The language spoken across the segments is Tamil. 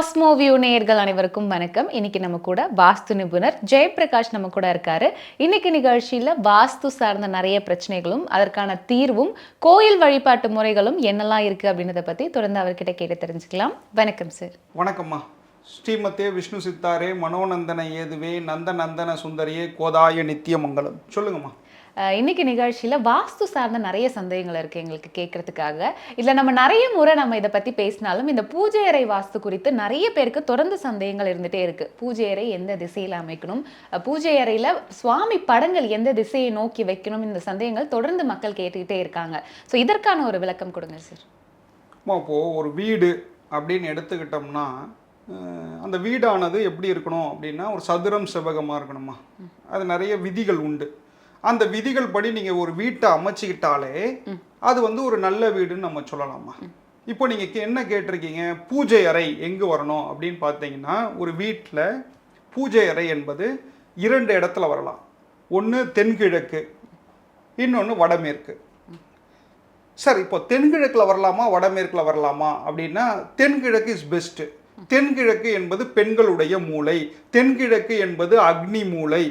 காஸ்மோ வியூ நேயர்கள் அனைவருக்கும் வணக்கம். இன்னைக்கு நம்ம கூட வாஸ்து நிபுணர் ஜெயபிரகாஷ் நம்ம கூட இருக்காரு. இன்னைக்கு நிகழ்ச்சியில வாஸ்து சார்ந்த நிறைய பிரச்சனைகளும் அதற்கான தீர்வும் கோயில் வழிபாட்டு முறைகளும் என்னெல்லாம் இருக்கு அப்படின்றத பத்தி தொடர்ந்து அவர்கிட்ட கேட்டு தெரிஞ்சுக்கலாம். வணக்கம் சார். வணக்கம்மா. ஸ்ரீமத்தே விஷ்ணு சித்தாரே மனோநந்தன ஏதுவே நந்த நந்தன சுந்தரியே கோதாய நித்தியமங்கலம். சொல்லுங்கம்மா. அஹ் இன்னைக்கு நிகழ்ச்சியில வாஸ்து சார்ந்த நிறைய சந்தேகங்கள் இருக்கு எங்களுக்கு கேட்கறதுக்காக. இல்ல நம்ம நிறைய முறை நம்ம இதை பத்தி பேசினாலும் இந்த பூஜை அறை வாஸ்து குறித்து நிறைய பேருக்கு தொடர்ந்து சந்தேகங்கள் இருந்துட்டே இருக்கு. பூஜை அறை எந்த திசையில அமைக்கணும்? பூஜை அறையில சுவாமி படங்கள் எந்த திசையை நோக்கி வைக்கணும்? இந்த சந்தேகங்கள் தொடர்ந்து மக்கள் கேட்டுக்கிட்டே இருக்காங்க. ஸோ இதற்கான ஒரு விளக்கம் கொடுங்க சார். அம்மா இப்போது ஒரு வீடு அப்படின்னு எடுத்துக்கிட்டோம்னா அந்த வீடானது எப்படி இருக்கணும் அப்படின்னா ஒரு சதுரம் செவ்வகமாக இருக்கணுமா அது நிறைய விதிகள் உண்டு. அந்த விதிகள் படி நீங்கள் ஒரு வீட்டை அமைச்சிக்கிட்டாலே அது வந்து ஒரு நல்ல வீடுன்னு நம்ம சொல்லலாமா? இப்போ நீங்கள் என்ன கேட்டிருக்கீங்க? பூஜை அறை எங்கே வரணும் அப்படின்னு பார்த்தீங்கன்னா ஒரு வீட்டில் பூஜை அறை என்பது இரண்டு இடத்துல வரலாம். ஒன்று தென்கிழக்கு இன்னொன்று வடமேற்கு. சார் இப்போ தென்கிழக்கில் வரலாமா வடமேற்கில் வரலாமா அப்படின்னா தென்கிழக்கு இஸ் பெஸ்ட்டு தென்கிழக்கு என்பது பெண்களுடைய மூளை தென்கிழக்கு என்பது அக்னி மூளை.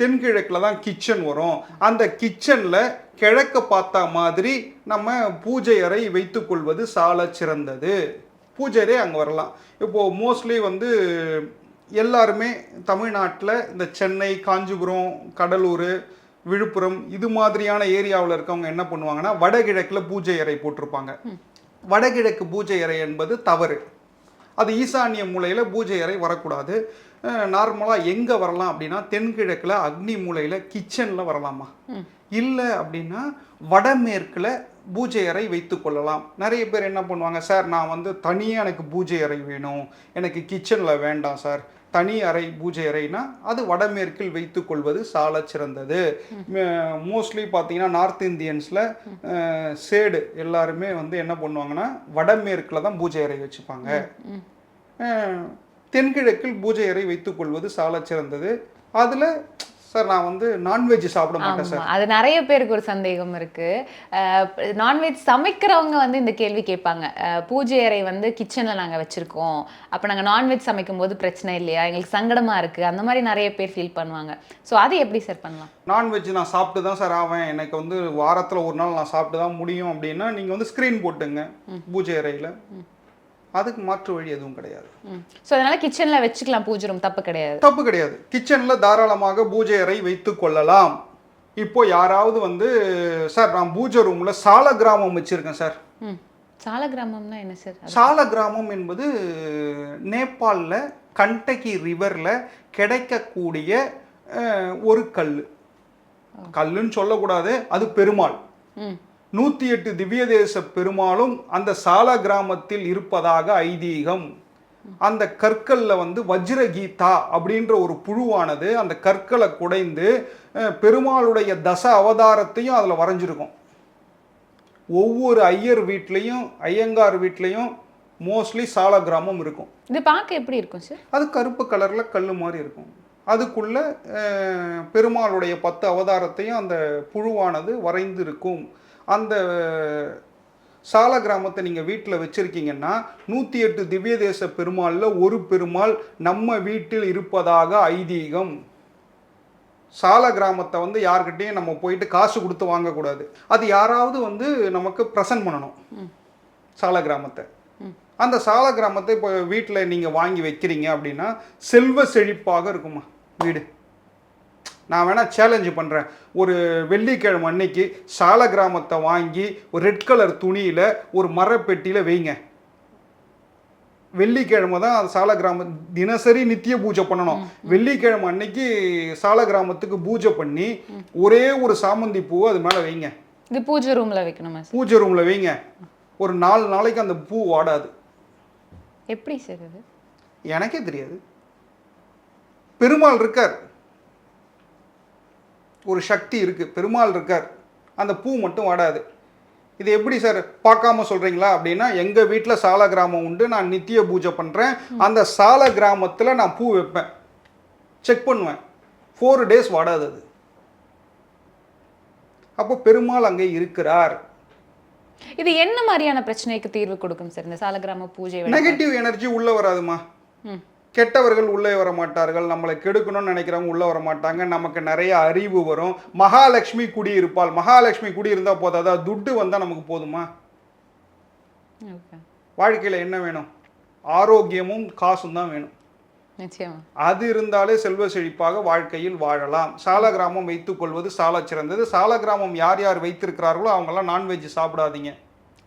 தென்கிழக்கில் தான் கிச்சன் வரும். அந்த கிச்சனில் கிழக்க பார்த்த மாதிரி நம்ம பூஜை அறை வைத்துக்கொள்வது சால சிறந்தது. பூஜை அறை அங்கே வரலாம். இப்போது மோஸ்ட்லி வந்து எல்லாருமே தமிழ்நாட்டில் இந்த சென்னை காஞ்சிபுரம் கடலூர் விழுப்புரம் இது மாதிரியான ஏரியாவில் இருக்கவங்க என்ன பண்ணுவாங்கன்னா வடகிழக்கில் பூஜை அறை போட்டிருப்பாங்க. வடகிழக்கு பூஜை அறை என்பது தவறு. அது ஈசானிய மூலையில் பூஜை அறை வரக்கூடாது. நார்மலாக எங்கே வரலாம் அப்படின்னா தென்கிழக்கில் அக்னி மூலையில் கிச்சனில் வரலாமா? இல்லை அப்படின்னா வடமேற்கில் பூஜை அறை வைத்து கொள்ளலாம். நிறைய பேர் என்ன பண்ணுவாங்க சார் நான் வந்து தனியாக எனக்கு பூஜை அறை வேணும். எனக்கு கிச்சனில் வேண்டாம் சார். தனி அறை பூஜை அறைனா அது வடமேற்கில் வைத்து கொள்வது சால சிறந்தது. மோஸ்ட்லி பார்த்தீங்கன்னா நார்த் இந்தியன்ஸில் சேடு எல்லாருமே வந்து என்ன பண்ணுவாங்கன்னா வடமேற்கில் தான் பூஜை அறை வச்சுப்பாங்க. தென்கிழக்கில் பூஜை அறை வைத்துக் கொள்வது சால சிறந்தது. அதில் சார் நான் வந்து நான்வெஜ் சாப்பிட மாட்டேன் சார். அது நிறைய பேருக்கு ஒரு சந்தேகம் இருக்கு. நான்வெஜ் சமைக்கிறவங்க வந்து இந்த கேள்வி கேட்பாங்க. பூஜை அறை வந்து கிச்சன்ல நாங்க வச்சிருக்கோம். அப்ப நாங்க நான்வெஜ் சமைக்கும் போது பிரச்சனை இல்லையா? எங்களுக்கு சங்கடமா இருக்கு. அந்த மாதிரி நிறைய பேர் ஃபீல் பண்ணுவாங்க. ஸோ அதை எப்படி சார் பண்ணலாம்? நான்வெஜ் நான் சாப்பிட்டு தான் சார் ஆவேன். எனக்கு வந்து வாரத்தில் ஒரு நாள் நான் சாப்பிட்டு தான் முடியும் அப்படின்னா நீங்கள் வந்து ஸ்க்ரீன் போட்டுங்க பூஜை அறையில். அதுக்கு மாற்று வழி எதுவும் கிடையாது. ஸோ அதனால கிச்சன்ல வச்சுக்கலாம் பூஜை ரூம் தப்பு கிடையாது. தப்பு கிடையாது. கிச்சனில் தாராளமாக பூஜை அறை வைத்து கொள்ளலாம். இப்போ யாராவது வந்து சார் நான் பூஜை ரூமில் சால கிராமம் வச்சுருக்கேன் சார். சால கிராமம்னா என்ன சார்? சால கிராமம் என்பது நேபாளில் கண்டகி ரிவரில் கிடைக்கக்கூடிய ஒரு கல் கல்லுன்னு சொல்லக்கூடாது அது பெருமாள். நூற்றி எட்டு திவ்ய தேச பெருமாளும் அந்த சால கிராமத்தில் இருப்பதாக ஐதீகம். அந்த கற்கல்ல வந்து வஜ்ரகீதா அப்படின்ற ஒரு புழுவானது அந்த கற்களை குடைந்து பெருமாளுடைய தச அவதாரத்தையும் அதில் வரைஞ்சிருக்கும். ஒவ்வொரு ஐயர் வீட்லேயும் ஐயங்கார் வீட்லேயும் மோஸ்ட்லி சால கிராமம் இருக்கும். இது பார்க்க எப்படி இருக்கும் சார்? அது கருப்பு கலரில் கல் மாதிரி இருக்கும். அதுக்குள்ள பெருமாளுடைய பத்து அவதாரத்தையும் அந்த புழுவானது வரைந்து இருக்கும் அந்த சால கிராமத்தை நீங்கள் வீட்டில் வச்சுருக்கீங்கன்னா நூற்றி எட்டு திவ்ய தேச பெருமாளில் ஒரு பெருமாள் நம்ம வீட்டில் இருப்பதாக ஐதீகம். சால கிராமத்தை வந்து யார்கிட்டயும் நம்ம போயிட்டு காசு கொடுத்து வாங்கக்கூடாது. அது யாராவது வந்து நமக்கு ப்ரெசன்ட் பண்ணணும். சால கிராமத்தை. அந்த சால கிராமத்தை இப்போ வீட்டில் நீங்கள் வாங்கி வைக்கிறீங்க அப்படின்னா செல்வ செழிப்பாக இருக்குமா வீடு? நான் வேணால் சேலஞ்சு பண்ணுறேன் ஒரு வெள்ளிக்கிழமை அன்னைக்கு சால கிராமத்தை வாங்கி ஒரு ரெட் கலர் துணியில் ஒரு மரப்பெட்டியில் வைங்க. வெள்ளிக்கிழமை தான் அது சால கிராமம் தினசரி நித்திய பூஜை பண்ணணும். வெள்ளிக்கிழமை அன்னைக்கு சால கிராமத்துக்கு பூஜை பண்ணி ஒரே ஒரு சாமந்தி பூ அது மேலே வைங்க. இது பூஜை ரூம்ல வைக்கணுமா பூஜை ரூமில் வைங்க. ஒரு நாலு நாளைக்கு அந்த பூ வாடாது. எப்படி சார் எனக்கே தெரியாது. பெருமாள் இருக்கார். ஒரு சக்தி இருக்கு. பெருமாள் இருக்கார். அந்த பூ மட்டும் வாடாது. இது எப்படி சார் பார்க்காம சொல்றீங்களா? அப்படின்னா எங்க வீட்டில் சால கிராமம் உண்டு. நான் நித்திய பூஜை பண்றேன். அந்த சால கிராமத்துல நான் பூ வைப்பேன். செக் பண்ணுவேன். ஃபோர் டேஸ் வாடாது அது. அப்போ பெருமாள் அங்கே இருக்கிறார். இது என்ன மாதிரியான பிரச்சனைக்கு தீர்வு கொடுக்கும் சார் இந்த சாலக்கிராம பூஜை? நெகட்டிவ் எனர்ஜி உள்ள வராதுமா. கெட்டவர்கள் உள்ளே வர மாட்டார்கள் நம்மளை கெடுக்கணும்னு நினைக்கிறவங்க உள்ளே வர மாட்டாங்க நமக்கு நிறைய அறிவு வரும். மகாலட்சுமி குடி இருப்பாள் மகாலட்சுமி குடி இருந்தால் போதாதா துட்டு வந்தால் நமக்கு போதுமா. வாழ்க்கையில் என்ன வேணும்? ஆரோக்கியமும் காசும் தான் வேணும். அது இருந்தாலே செல்வ செழிப்பாக வாழ்க்கையில் வாழலாம். சால கிராமம் வைத்துக் கொள்வது சால சிறந்தது. சால கிராமம் யார் யார் வைத்திருக்கிறார்களோ அவங்கெல்லாம் நான்வெஜ் சாப்பிடாதீங்க.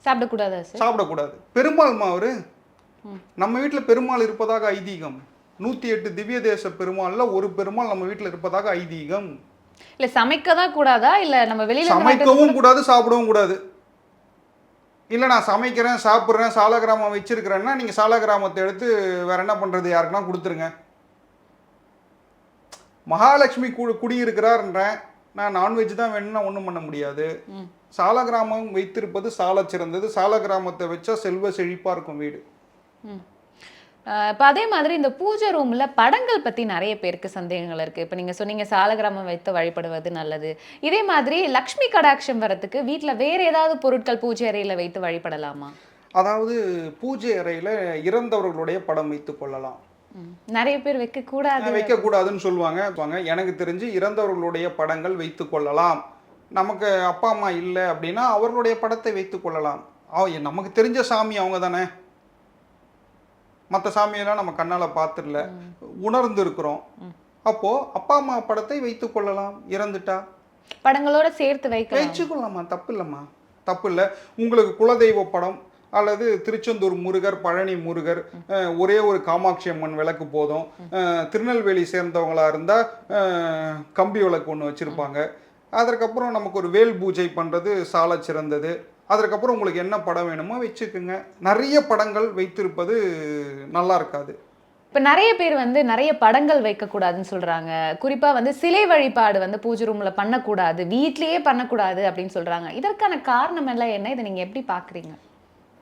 சாப்பிடக்கூடாதா சாப்பிடக்கூடாது. பெருமாள்மா அவரு? நம்ம வீட்டில் பெருமாள் இருப்பதாக ஐதீகம். நூற்றி எட்டு திவ்ய தேச பெருமாள்ல ஒரு பெருமாள் நம்ம வீட்டில் இருப்பதாக ஐதீகம். இல்ல சமைக்க தான் கூடாதா? இல்ல நம்ம வெளியில சமைக்கவும் கூடாது சாப்பிடவும் கூடாது. இல்லை நான் சமைக்கிறேன் சாப்பிட்றேன் சால கிராமம் வச்சிருக்கிறேன்னா நீங்கள் சால கிராமத்தை எடுத்து வேற என்ன பண்ணுறது யாருக்குன்னா கொடுத்துருங்க. மகாலட்சுமி கு குடியிருக்கிறார்ன்றேன். நான் நான்வெஜ் தான் வேணும்னா ஒன்றும் பண்ண முடியாது. சால கிராமம் வைத்திருப்பது சால சிறந்தது சால கிராமத்தை வச்சா செல்வ செழிப்பாக இருக்கும் வீடு. இப்ப அதே மாதிரி இந்த பூஜை ரூம்ல படங்கள் பத்தி நிறைய பேருக்கு சந்தேகங்கள் இருக்கு. இப்ப நீங்க சொன்னீங்க சாலகிராமம் வைத்து வழிபடுவது நல்லது. இதே மாதிரி லக்ஷ்மி கடாட்சம் வரத்துக்கு வீட்ல வேற ஏதாவது பொருட்கள் பூஜை அறையில வைத்து வழிபடலாமா? அதாவது பூஜை அறையில் இறந்தவர்களுடைய படம் வைத்துக் கொள்ளலாம். நிறைய பேர் வைக்க கூடாது வைக்கக்கூடாதுன்னு சொல்லுவாங்க. எனக்கு தெரிஞ்சு இறந்தவர்களுடைய படங்கள் வைத்துக் கொள்ளலாம். நமக்கு அப்பா அம்மா இல்லை அப்படின்னா அவர்களுடைய படத்தை வைத்துக் கொள்ளலாம். நமக்கு தெரிஞ்ச சாமி அவங்க தானே. மற்ற சாமியெல்லாம் நம்ம கண்ணால் பார்த்துடல. உணர்ந்து இருக்கிறோம் அப்போ அப்பா அம்மா படத்தை வைத்துக் கொள்ளலாம். இறந்துட்டா? படங்களோட சேர்த்து வைக்கலாம். வச்சுக்கொள்ளலாமா தப்பு இல்லைம்மா தப்பு இல்லை உங்களுக்கு குலதெய்வ படம் அல்லது திருச்செந்தூர் முருகர் பழனி முருகர் ஒரே ஒரு காமாட்சி அம்மன் விளக்கு போதும். திருநெல்வேலி சேர்ந்தவங்களா இருந்தால் கம்பி விளக்கு ஒன்று வச்சுருப்பாங்க. அதற்கப்புறம் நமக்கு ஒரு வேல் பூஜை பண்ணுறது சால சிறந்தது. அதற்கப்புறம் உங்களுக்கு என்ன படம் வேணுமோ வச்சுக்குங்க. நிறைய படங்கள் வைத்திருப்பது நல்லா இருக்காது. இப்போ நிறைய பேர் வந்து நிறைய படங்கள் வைக்கக்கூடாதுன்னு சொல்கிறாங்க குறிப்பாக வந்து சிலை வழிபாடு வந்து பூஜை ரூமில் பண்ணக்கூடாது வீட்லேயே பண்ணக்கூடாது அப்படின்னு சொல்கிறாங்க இதற்கான காரணம் எல்லாம் என்ன? இதை நீங்கள் எப்படி பார்க்குறீங்க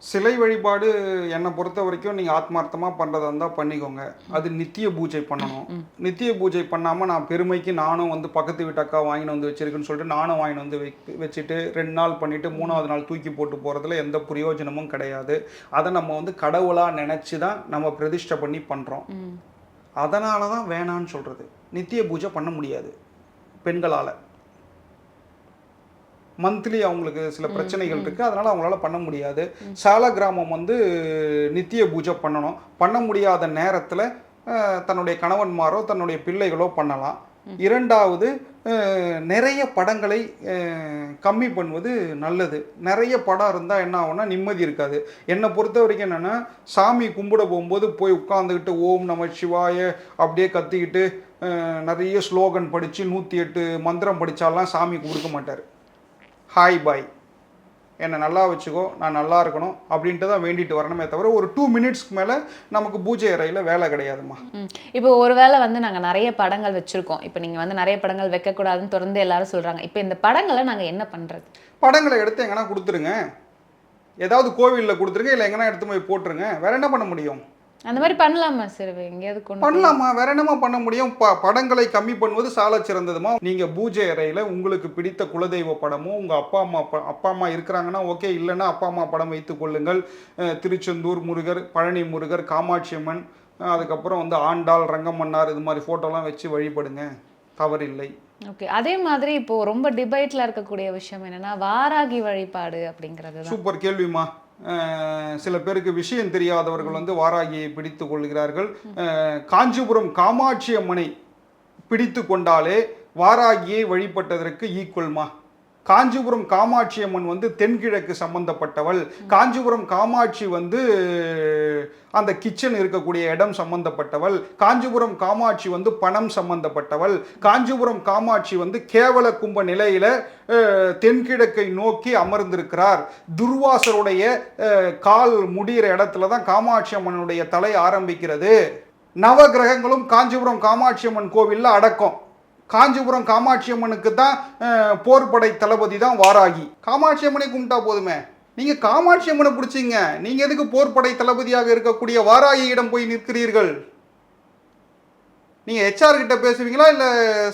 சிலை வழிபாடு என்னை பொறுத்த வரைக்கும் நீங்கள் ஆத்மார்த்தமாக பண்ணுறதா இருந்தால் பண்ணிக்கோங்க. அது நித்திய பூஜை பண்ணணும். நித்திய பூஜை பண்ணாமல் நான் பெருமைக்கு நானும் வந்து பக்கத்து வீட்டு அக்கா வாங்கிட்டு வந்து வச்சிருக்குன்னு சொல்லிட்டு நானும் வாங்கிட்டு வந்து வச்சுட்டு ரெண்டு நாள் பண்ணிவிட்டு மூணாவது நாள் தூக்கி போட்டு போகிறதுல எந்த பிரயோஜனமும் கிடையாது. அதை நம்ம வந்து கடவுளாக நினச்சி தான் நம்ம பிரதிஷ்டை பண்ணி பண்ணுறோம். அதனால தான் வேணான்னு சொல்கிறது நித்திய பூஜை பண்ண முடியாது. பெண்களால். மந்த்லி அவங்களுக்கு சில பிரச்சனைகள் இருக்குது அதனால் அவங்களால பண்ண முடியாது. சால கிராமம் வந்து நித்திய பூஜை பண்ணணும். பண்ண முடியாத நேரத்தில் தன்னுடைய கணவன்மாரோ தன்னுடைய பிள்ளைகளோ பண்ணலாம். இரண்டாவது நிறைய படங்களை கம்மி பண்ணுவது நல்லது. நிறைய படம் இருந்தால் என்ன ஆகும்னா நிம்மதி இருக்காது. என்னை பொறுத்த வரைக்கும் என்னென்னா சாமி கும்பிட போகும்போது போய் உட்காந்துக்கிட்டு ஓம் நம சிவாய அப்படியே கத்திக்கிட்டு நிறைய ஸ்லோகன் படித்து நூற்றி எட்டு மந்திரம் படித்தாலாம் சாமி கொடுக்க மாட்டார். ஹாய் பாய் என்னை நல்லா வச்சுக்கோ நான் நல்லா இருக்கணும் அப்படின்ட்டு தான் வேண்டிட்டு வரணுமே தவிர ஒரு டூ மினிட்ஸ்க்கு மேலே நமக்கு பூஜை அறையில் வேலை கிடையாதும்மா. ம். இப்போ ஒருவேளை வந்து நாங்க நிறைய படங்கள் வச்சிருக்கோம். இப்போ நீங்க வந்து நிறைய படங்கள் வைக்க கூடாதுன்னு தொடர்ந்து எல்லாரும் சொல்றாங்க. இப்போ இந்த படங்களை நாங்க என்ன பண்றது? படங்களை எடுத்து எங்கன்னா கொடுத்துருங்க. ஏதாவது கோவிலில் கொடுத்துருங்க இல்லை எங்கன்னா எடுத்து போய் போட்டுருங்க. வேற என்ன பண்ண முடியும்? அந்த மாதிரி பண்ணலாமா சார் எங்கேயாவது கொண்டு? பண்ணலாமா? வேற என்னமா பண்ண முடியும்? ப படங்களை கம்மி பண்ணுவது சால சிறந்ததுமா? நீங்க பூஜை அறையில உங்களுக்கு பிடித்த குலதெய்வ படமோ உங்க அப்பா அம்மா அப்பா அம்மா இருக்கிறாங்கன்னா ஓகே இல்லைன்னா அப்பா அம்மா படம் வைத்துக் கொள்ளுங்கள். திருச்செந்தூர் முருகர் பழனி முருகர் காமாட்சி அம்மன் அதுக்கப்புறம் வந்து ஆண்டாள் ரங்கமன்னார் இது மாதிரி போட்டோலாம் வச்சு வழிபடுங்க. தவறில்லை. ஓகே அதே மாதிரி இப்போ ரொம்ப டிபேட்ல இருக்கக்கூடிய விஷயம் என்னன்னா வாராகி வழிபாடு அப்படிங்கிறது சூப்பர். கேள்விமா சில பேருக்கு விஷயம் தெரியாதவர்கள் வந்து வாராகியை பிடித்து கொள்கிறார்கள். காஞ்சிபுரம் காமாட்சி அம்மனை பிடித்து கொண்டாலே வாராகியை வழிபட்டதற்கு ஈக்குவல்மா? காஞ்சிபுரம் காமாட்சி அம்மன் வந்து தென்கிழக்கு சம்பந்தப்பட்டவள். காஞ்சிபுரம் காமாட்சி வந்து அந்த கிச்சன் இருக்கக்கூடிய இடம் சம்பந்தப்பட்டவள். காஞ்சிபுரம் காமாட்சி வந்து பணம் சம்பந்தப்பட்டவள். காஞ்சிபுரம் காமாட்சி வந்து கேவல கும்ப நிலையில தென்கிழக்கை நோக்கி அமர்ந்திருக்கிறார். துர்வாசருடைய கால் முடிகிற இடத்துல தான் காமாட்சி அம்மனுடைய தலை ஆரம்பிக்கிறது. நவ கிரகங்களும் காஞ்சிபுரம் காமாட்சி அம்மன் கோவில்ல அடக்கம். காஞ்சிபுரம் காமாட்சி அம்மனுக்கு தான் போர்படை தளபதி தான் வாராகி. காமாட்சி அம்மனை கும்பிட்டா போதுமே? நீங்கள் காமாட்சி அம்மனை பிடிச்சிங்க. நீங்கள் எதுக்கு போர்படை தளபதியாக இருக்கக்கூடிய வாராகியிடம் போய் நிற்கிறீர்கள்? நீங்கள் ஹெச்ஆர் கிட்ட பேசுவீங்களா? இல்லை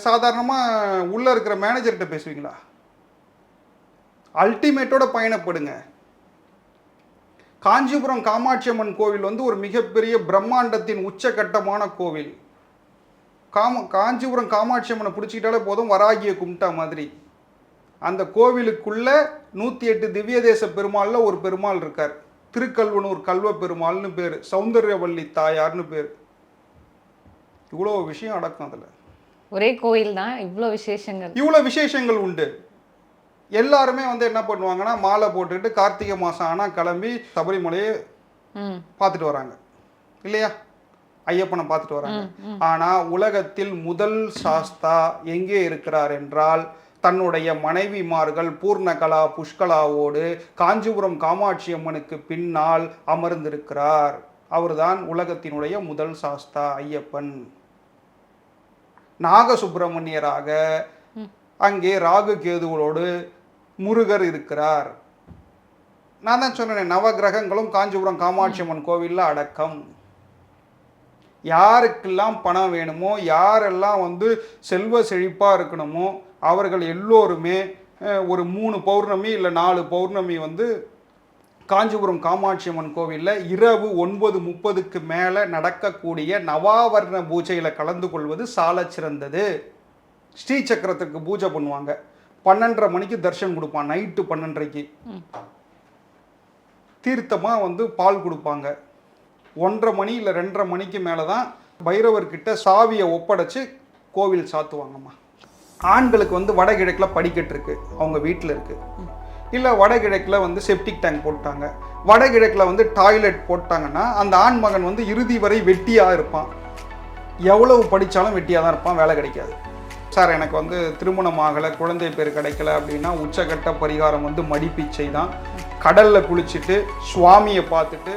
சாதாரணமாக உள்ளே இருக்கிற மேனேஜர்கிட்ட பேசுவீங்களா? அல்டிமேட்டோட பயணப்படுங்க. காஞ்சிபுரம் காமாட்சி அம்மன் கோவில் வந்து ஒரு மிகப்பெரிய பிரம்மாண்டத்தின் உச்சகட்டமான கோவில். காம காஞ்சிபுரம் காமாட்சி அம்மனை பிடிச்சிக்கிட்டாலே போதும் வராகிய கும்பிட்டா மாதிரி. அந்த கோவிலுக்குள்ள நூற்றி எட்டு திவ்ய தேச பெருமாள்ல ஒரு பெருமாள் இருக்கார். திருக்கல்வனூர் கல்வ பெருமாள்னு பேர் சௌந்தர்யவல்லி தாயார்னு பேர். இவ்வளோ விஷயம் அடக்கம் அதில். ஒரே கோயில் தான் இவ்வளோ விசேஷங்கள். இவ்வளோ விசேஷங்கள் உண்டு. எல்லாருமே வந்து என்ன பண்ணுவாங்கன்னா மாலை போட்டுக்கிட்டு கார்த்திகை மாதம் ஆனால் கிளம்பி சபரிமலையை பார்த்துட்டு வராங்க. இல்லையா? ஐயப்பனை பார்த்துட்டு வராங்க. ஆனா உலகத்தில் முதல் சாஸ்தா எங்கே இருக்கிறார் என்றால் தன்னுடைய மனைவிமார்கள் பூர்ணகலா புஷ்கலாவோடு காஞ்சிபுரம் காமாட்சி அம்மனுக்கு பின்னால் அமர்ந்திருக்கிறார். அவர்தான் உலகத்தினுடைய முதல் சாஸ்தா ஐயப்பன். நாகசுப்பிரமணியராக அங்கே ராகு கேதுகளோடு முருகர் இருக்கிறார். நான் தான் சொன்னேன் நவகிரகங்களும் காஞ்சிபுரம் காமாட்சி அம்மன் கோவிலில் அடக்கம். யாருக்கெல்லாம் பணம் வேணுமோ யாரெல்லாம் வந்து செல்வ செழிப்பாக இருக்கணுமோ அவர்கள் எல்லோருமே ஒரு மூணு பௌர்ணமி இல்லை நாலு பௌர்ணமி வந்து காஞ்சிபுரம் காமாட்சி அம்மன் கோவிலில் இரவு ஒன்பது முப்பதுக்கு மேலே நடக்கக்கூடிய நவாவர்ண பூஜையில் கலந்து கொள்வது சாலச் சிறந்தது. ஸ்ரீ சக்கரத்துக்கு பூஜை பண்ணுவாங்க. பன்னெண்டரை மணிக்கு தர்ஷன் கொடுப்பான். நைட்டு பன்னெண்டரைக்கு. தீர்த்தமாக வந்து பால் கொடுப்பாங்க. ஒன்றரை மணி இல்லை ரெண்டரை மணிக்கு மேலே தான் பைரவர்கிட்ட சாவியை ஒப்படைச்சு கோவில் சாத்துவாங்கம்மா. ஆண்களுக்கு வந்து வடகிழக்கில் படிக்கட்டு இருக்குது அவங்க வீட்டில் இருக்குது இல்லை வடகிழக்கில் வந்து செப்டிக் டேங்க் போட்டாங்க. வடகிழக்கில் வந்து டாய்லெட் போட்டாங்கன்னா அந்த ஆண் மகன் வந்து இறுதி வரை வெட்டியாக இருப்பான். எவ்வளவு படித்தாலும் வெட்டியாக தான் இருப்பான் வேலை கிடைக்காது. சார் எனக்கு வந்து திருமணம் ஆகலை குழந்தை பேர் கிடைக்கல அப்படின்னா உச்சகட்ட பரிகாரம் வந்து மடிப்பீச்சை தான். கடலில் குளிச்சுட்டு சுவாமியை பார்த்துட்டு